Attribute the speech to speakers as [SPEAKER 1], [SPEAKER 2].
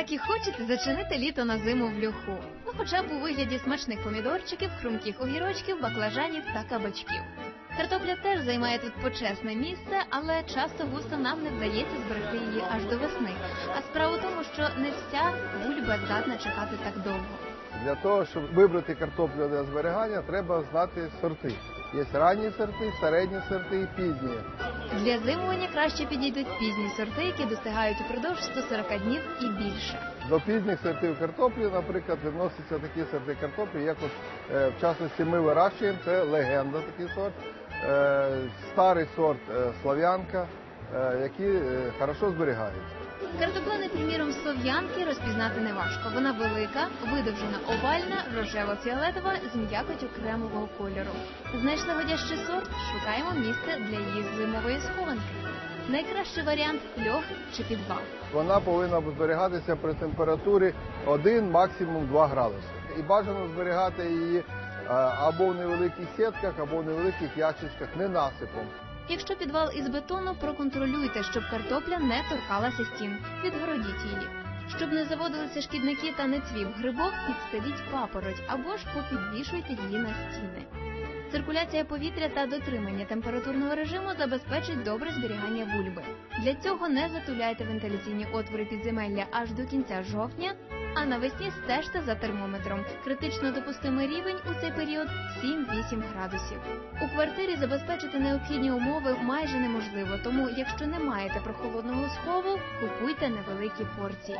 [SPEAKER 1] Так і хочете зачинити літо на зиму в льоху. Ну, хоча б у вигляді смачних помідорчиків, хрумких огірочків, баклажанів та кабачків. Картопля теж займає тут почесне місце, але часто густо нам не вдається зберегти її аж до весни. А справа в тому, що не вся бульба здатна чекати так довго.
[SPEAKER 2] Для того, щоб вибрати картоплю для зберігання, треба знати сорти. Є ранні сорти, середні сорти і пізні.
[SPEAKER 1] Для зимування краще підійдуть пізні сорти, які достигають упродовж 140 днів і більше.
[SPEAKER 2] До пізніх сортів картоплі, наприклад, відносяться такі сорти картоплі, як от, е, в частності ми вирощуємо, це легенда такий сорт, е, старий сорт е, слав'янка, е, які е, хорошо зберігаються.
[SPEAKER 1] Картоплини, приміром, слов'янки розпізнати неважко. Вона велика, видовжена овальна, рожево-фіолетова з м'якотю кремового кольору. Знайшли годящий сорт, шукаємо місце для її зимової схованки. Найкращий варіант льох чи підвал.
[SPEAKER 2] Вона повинна зберігатися при температурі 1, максимум 2 градуси. І бажано зберігати її е, або в невеликих сітках, або в невеликих ящичках, не насипом.
[SPEAKER 1] Якщо підвал із бетону, проконтролюйте, щоб картопля не торкалася стін. Відгородіть її. Щоб не заводилися шкідники та не цвів грибок, підстеліть папороть або ж попідвішуйте її на стіни. Циркуляція повітря та дотримання температурного режиму забезпечить добре зберігання бульби. Для цього не затуляйте вентиляційні отвори підземелля аж до кінця жовтня, а навесні стежте за термометром. Критично допустимий рівень у цей період 7-8 градусів. У квартирі забезпечити необхідні умови майже неможливо, тому якщо не маєте прохолодного схову, купуйте невеликі порції.